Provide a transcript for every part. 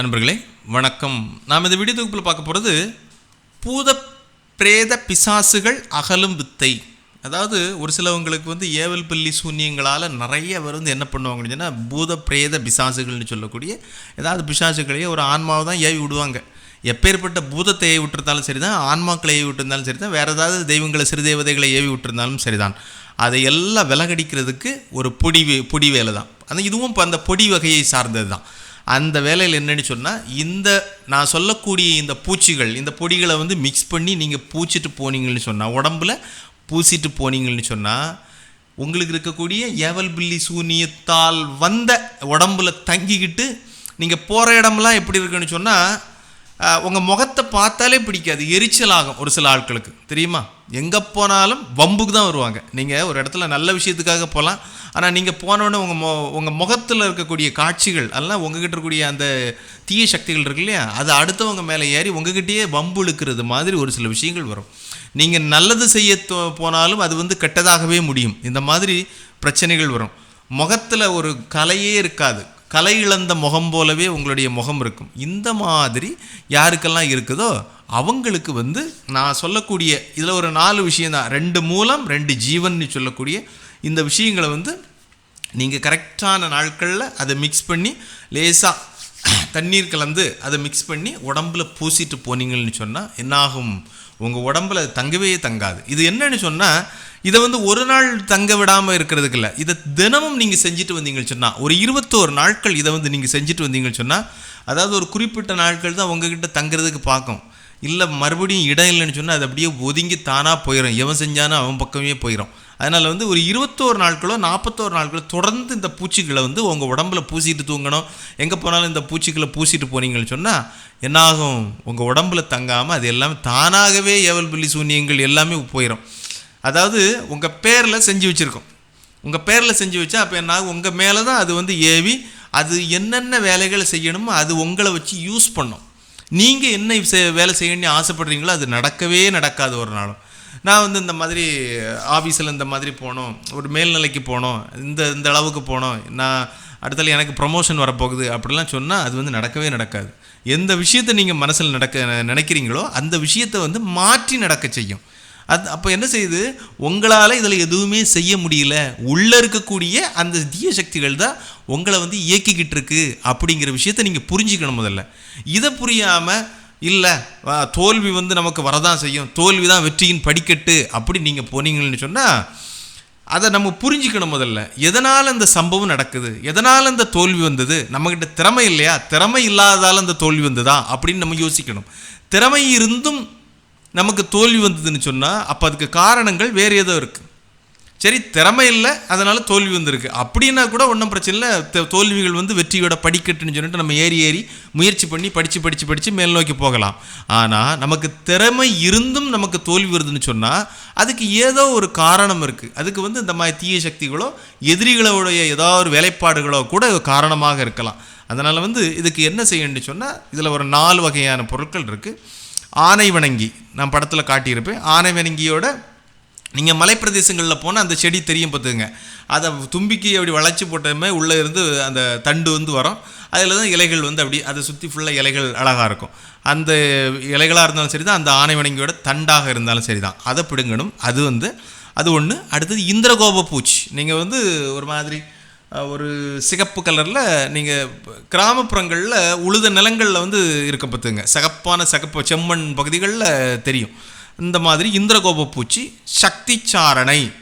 நண்பர்களே வணக்கம். நாம் இந்த வீடியோ தொகுப்பில் பார்க்க போகிறது பூத பிரேத பிசாசுகள் அகலும் வித்தை. அதாவது ஒரு சிலவங்களுக்கு வந்து ஏவல் பள்ளி சூன்யங்களால் நிறைய பேர் வந்து என்ன பண்ணுவாங்க சொன்னால் பூத பிரேத பிசாசுகள்னு சொல்லக்கூடிய ஏதாவது பிசாசுகளையே ஒரு ஆன்மாவை தான் ஏவி விடுவாங்க. எப்பேற்பட்ட பூதத்தை ஏவி விட்டுருந்தாலும் சரி தான் ஆன்மாக்களை ஏவி விட்டுருந்தாலும் சரி தான் வேறு ஏதாவது தெய்வங்களை சிறு தேவதைகளை ஏவி விட்டுருந்தாலும் சரிதான். அதை எல்லாம் விலகடிக்கிறதுக்கு ஒரு பொடி பொடி வேலை தான் அந்த இதுவும் இப்போ அந்த பொடி வகையை சார்ந்தது தான் அந்த வேலையில் என்னன்னு சொன்னால் இந்த நான் சொல்லக்கூடிய இந்த பூச்சிகள் இந்த பொடிகளை வந்து மிக்ஸ் பண்ணி நீங்கள் பூச்சிட்டு போனீங்கன்னு சொன்னால் உடம்புல பூசிட்டு போனீங்கன்னு சொன்னால் உங்களுக்கு இருக்கக்கூடிய ஏவல் பில்லி சூனியத்தால் வந்த உடம்புல தங்கிக்கிட்டு நீங்கள் போகிற இடமெல்லாம் எப்படி இருக்குன்னு சொன்னால் உங்கள் முகத்தை பார்த்தாலே பிடிக்காது எரிச்சல் ஆகும் ஒரு சில ஆட்களுக்கு. தெரியுமா? எங்கே போனாலும் வம்புக்கு தான் வருவாங்க. நீங்கள் ஒரு இடத்துல நல்ல விஷயத்துக்காக போகலாம் ஆனால் நீங்கள் போனோடனே உங்கள் மொ உங்கள் முகத்தில் இருக்கக்கூடிய காட்சிகள் அதெல்லாம் உங்ககிட்ட இருக்கக்கூடிய அந்த தீய சக்திகள் இருக்கு இல்லையா? அது அடுத்தவங்க மேலே ஏறி உங்ககிட்டயே வம்பு இழுக்கிறது மாதிரி ஒரு சில விஷயங்கள் வரும். நீங்கள் நல்லது செய்ய போனாலும் அது வந்து கெட்டதாகவே முடியும். இந்த மாதிரி பிரச்சனைகள் வரும். முகத்தில் ஒரு கலையே இருக்காது. கலை இழந்த முகம் போலவே உங்களுடைய முகம் இருக்கும். இந்த மாதிரி யாருக்கெல்லாம் இருக்குதோ அவங்களுக்கு வந்து நான் சொல்லக்கூடிய இதில் ஒரு நாலு விஷயம் தான் ரெண்டு மூலம் ரெண்டு ஜீவன்னு சொல்லக்கூடிய இந்த விஷயங்களை வந்து நீங்கள் கரெக்டான நாட்களில் அதை மிக்ஸ் பண்ணி லேசாக தண்ணீர் கலந்து அதை மிக்ஸ் பண்ணி உடம்புல பூசிட்டு போனீங்கன்னு சொன்னால் என்னாகும்? உங்கள் உடம்புல தங்கவே தங்காது. இது என்னன்னு சொன்னால் இதை வந்து ஒரு நாள் தங்க விடாமல் இருக்கிறதுக்கு இல்லை. இதை தினமும் நீங்கள் செஞ்சுட்டு வந்தீங்கன்னு சொன்னால் ஒரு இருபத்தோரு நாட்கள் இதை வந்து நீங்கள் செஞ்சுட்டு வந்தீங்கன்னு சொன்னால் அதாவது ஒரு குறிப்பிட்ட நாட்கள் தான் உங்ககிட்ட தங்குறதுக்கு பார்க்கும் இல்லை மறுபடியும் இடம் இல்லைன்னு சொன்னால் அது அப்படியே ஒதுங்கி தானாக போயிடும் எவன் செஞ்சானோ அவன் பக்கமே போயிடும் அதனால் வந்து ஒரு இருபத்தோரு நாட்களோ நாற்பத்தோரு நாட்களோ தொடர்ந்து இந்த பூச்சிகளை வந்து உங்கள் உடம்புல பூசிட்டு தூங்கணும். எங்கே போனாலும் இந்த பூச்சிகளை பூசிட்டு போனீங்கன்னு சொன்னால் என்னாகும்? உங்கள் உடம்புல தங்காமல் அது எல்லாமே தானாகவே ஏவல் பில்லி சூன்யங்கள் எல்லாமே போயிடும் அதாவது உங்கள் பேரில் செஞ்சு வச்சுருக்கோம். உங்கள் பேரில் செஞ்சு வச்சா அப்போ என்ன ஆகும் உங்கள் மேலே தான் அது வந்து ஏவி அது என்னென்ன வேலைகளை செய்யணுமோ அது உங்களை வச்சு யூஸ் பண்ணும். நீங்கள் என்ன வேலை செய்யணும்னு ஆசைப்படுறீங்களோ அது நடக்கவே நடக்காது ஒரு நாளும். நான் வந்து இந்த மாதிரி ஆஃபீஸில் இந்த மாதிரி போனோம் ஒரு மேல்நிலைக்கு போனோம் இந்த இந்த அளவுக்கு போனோம் நான் அடுத்தால எனக்கு ப்ரமோஷன் வரப்போகுது அப்படிலாம் சொன்னால் அது வந்து நடக்கவே நடக்காது. எந்த விஷயத்தை நீங்கள் மனசில் நடக்க நினைக்கிறீங்களோ அந்த விஷயத்தை வந்து மாற்றி நடக்க செய்யும். அது அப்போ என்ன செய்யுது? உங்களால் இதில் எதுவுமே செய்ய முடியல. உள்ளே இருக்கக்கூடிய அந்த தீய சக்திகள் தான் உங்களை வந்து இயக்கிக்கிட்டு இருக்கு அப்படிங்கிற விஷயத்தை நீங்கள் புரிஞ்சுக்கணும் முதல்ல. இதை புரியாமல் இல்லை தோல்வி வந்து நமக்கு வரதான் செய்யும். தோல்வி தான் வெற்றியின் படிக்கட்டு அப்படி நீங்கள் போனீங்கன்னு சொன்னால் அதை நம்ம புரிஞ்சுக்கணும் முதல்ல. எதனால் இந்த சம்பவம் நடக்குது? எதனால் இந்த தோல்வி வந்தது? நம்மக்கிட்ட திறமை இல்லையா? திறமை இல்லாததால் அந்த தோல்வி வந்ததா? அப்படின்னு நம்ம யோசிக்கணும். திறமை இருந்தும் நமக்கு தோல்வி வந்ததுன்னு சொன்னால் அப்போ அதுக்கு காரணங்கள் வேறு ஏதோ இருக்குது சரி திறமை இல்லை அதனால் தோல்வி வந்திருக்கு. அப்படின்னா கூட ஒன்றும் பிரச்சனை இல்லை. தோல்விகள் வந்து வெற்றியோட படிக்கட்டுன்னு சொல்லிட்டு நம்ம ஏறி ஏறி முயற்சி பண்ணி படித்து படித்து படித்து மேல் நோக்கி போகலாம். ஆனால் நமக்கு திறமை இருந்தும் நமக்கு தோல்வி வருதுன்னு சொன்னால் அதுக்கு ஏதோ ஒரு காரணம் இருக்குது அதுக்கு வந்து இந்த மாதிரி தீய சக்திகளோ எதிரிகளோடைய ஏதாவது ஒரு வேலைப்பாடுகளோ கூட காரணமாக இருக்கலாம். அதனால் வந்து இதுக்கு என்ன செய்யணும்னு சொன்னால் இதில் ஒரு நாலு வகையான பொருட்கள் இருக்குது ஆனை வணங்கி நான் படத்தில் காட்டியிருப்பேன். ஆனை வணங்கியோட நீங்கள் மலைப்பிரதேசங்களில் போனால் அந்த செடி தெரியும் பார்த்துங்க அதை தும்பிக்கி அப்படி வளைச்சி போட்டமே உள்ளே இருந்து அந்த தண்டு வந்து வரும். அதில் தான் இலைகள் வந்து அப்படி அதை சுற்றி ஃபுல்லாக இலைகள் அழகாக இருக்கும். அந்த இலைகளாக இருந்தாலும் சரி தான் அந்த ஆனை வணங்கியோட தண்டாக இருந்தாலும் சரி தான் அதை பிடுங்கணும். அது வந்து அது ஒன்று அடுத்தது இந்திரகோப பூச்சி. நீங்கள் வந்து ஒரு மாதிரி ஒரு சிகப்பு கலரில் நீங்கள் கிராமப்புறங்களில் உழுத நிலங்களில் வந்து இருக்க பார்த்துங்க சகப்பான சிகப்பு செம்மண் பகுதிகளில் தெரியும். இந்த மாதிரி இந்திரகோப பூச்சி சக்தி சாரணை.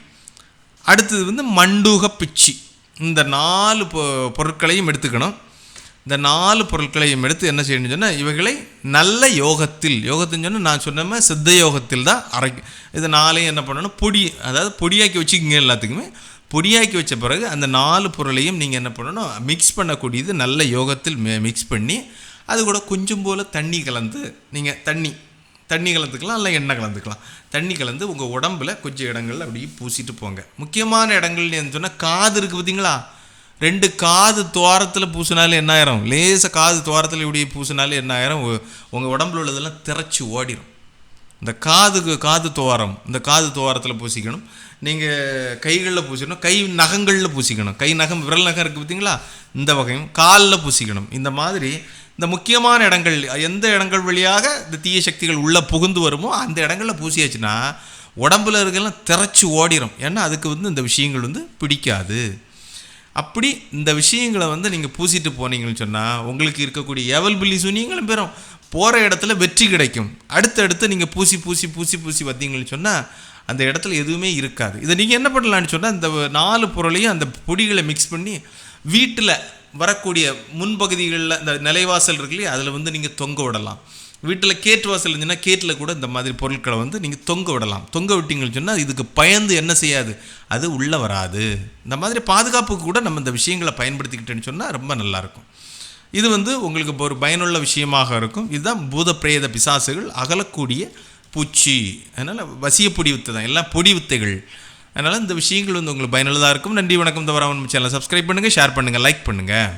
அடுத்தது வந்து மண்டூக பிச்சி. இந்த நாலு பொ- பொருட்களையும் எடுத்துக்கணும். இந்த நாலு பொருட்களையும் எடுத்து என்ன செய்யணும்னு சொன்னால் இவைகளை நல்ல யோகத்தில் யோகத்துன்னு சொன்னால் நான் சொன்ன சித்த யோகத்தில் தான் அரைக்கும் இது நாளையும் என்ன பண்ணணும் பொடி அதாவது பொடியாக்கி வச்சுக்கிங்க எல்லாத்துக்குமே. பொடியாக்கி வச்ச பிறகு அந்த நாலு பொருளையும் நீங்கள் என்ன பண்ணணும் மிக்ஸ் பண்ணக்கூடியது நல்ல யோகத்தில் மிக்ஸ் பண்ணி அது கூட கொஞ்சம் போல் தண்ணி கலந்து நீங்கள் தண்ணி தண்ணி கலந்துக்கலாம் இல்லை எண்ணெய் கலந்துக்கலாம். தண்ணி கலந்து உங்கள் உடம்புல கொஞ்சம் இடங்களில் அப்படியே பூசிட்டு போங்க. முக்கியமான இடங்கள்னு சொன்னால் காது இருக்குது பார்த்தீங்களா ரெண்டு காது துவாரத்தில் பூசினாலே என்ன ஆயிரும்? லேசாக காது துவாரத்தில் இப்படி பூசினாலே என்ன ஆயிரும்? உங்கள் உடம்புல உள்ளதெல்லாம் திரைச்சி ஓடிடும் இந்த காதுக்கு காது துவாரம் இந்த காது துவாரத்தில் பூசிக்கணும். நீங்கள் கைகளில் பூசிக்கணும் கை நகங்களில் பூசிக்கணும். கை நகம் விரல் நகம் இருக்குது பார்த்தீங்களா இந்த வகையும். காலில் பூசிக்கணும். இந்த மாதிரி இந்த முக்கியமான இடங்கள் எந்த இடங்கள் வழியாக இந்த தீய சக்திகள் உள்ளே புகுந்து வருமோ அந்த இடங்களில் பூசியாச்சுன்னா உடம்புல இருக்கலாம் திரைச்சி ஓடிரும். ஏன்னா அதுக்கு வந்து இந்த விஷயங்கள் வந்து பிடிக்காது. அப்படி இந்த விஷயங்களை வந்து நீங்கள் பூசிட்டு போனீங்கன்னு சொன்னால் உங்களுக்கு இருக்கக்கூடிய ஏவல் பில்லி சூனியங்களும் பெறும். போகிற இடத்துல வெற்றி கிடைக்கும். அடுத்தடுத்து நீங்கள் பூசி பூசி பூசி பூசி வந்தீங்கன்னு சொன்னால் அந்த இடத்துல எதுவுமே இருக்காது. இதை நீங்கள் என்ன பண்ணலான்னு சொன்னால் இந்த நாலு பொருளையும் அந்த பொடிகளை மிக்ஸ் பண்ணி வீட்டில் வரக்கூடிய முன்பகுதிகளில் இந்த நிலைவாசல் இருக்கு இல்லையா? அதில் வந்து நீங்கள் தொங்க விடலாம். வீட்டில் கேட்டு வாசல் இருந்துச்சுன்னா கேட்டில் கூட இந்த மாதிரி பொருட்களை வந்து நீங்கள் தொங்க விடலாம். தொங்க விட்டீங்கன்னு சொன்னால் இதுக்கு பயந்து என்ன செய்யாது? அது உள்ளே வராது. இந்த மாதிரி பாதுகாப்புக்கு கூட நம்ம இந்த விஷயங்களை பயன்படுத்திக்கிட்டேன்னு சொன்னால் ரொம்ப நல்லாயிருக்கும் இது வந்து உங்களுக்கு இப்போ ஒரு பயனுள்ள விஷயமாக இருக்கும். இதுதான் பூத பிரேத பிசாசுகள் அகலக்கூடிய பூச்சி. அதனால் வசிய பொடி வித்தை தான். எல்லாம் பொடி வித்தைகள். அதனால் இந்த விஷயங்கள் வந்து உங்களுக்கு பயனுள்ளதாக இருக்கும். நன்றி வணக்கம் தவறாமல் சேனலை சப்ஸ்கிரைப் பண்ணுங்கள் ஷேர் பண்ணுங்கள் லைக் பண்ணுங்கள்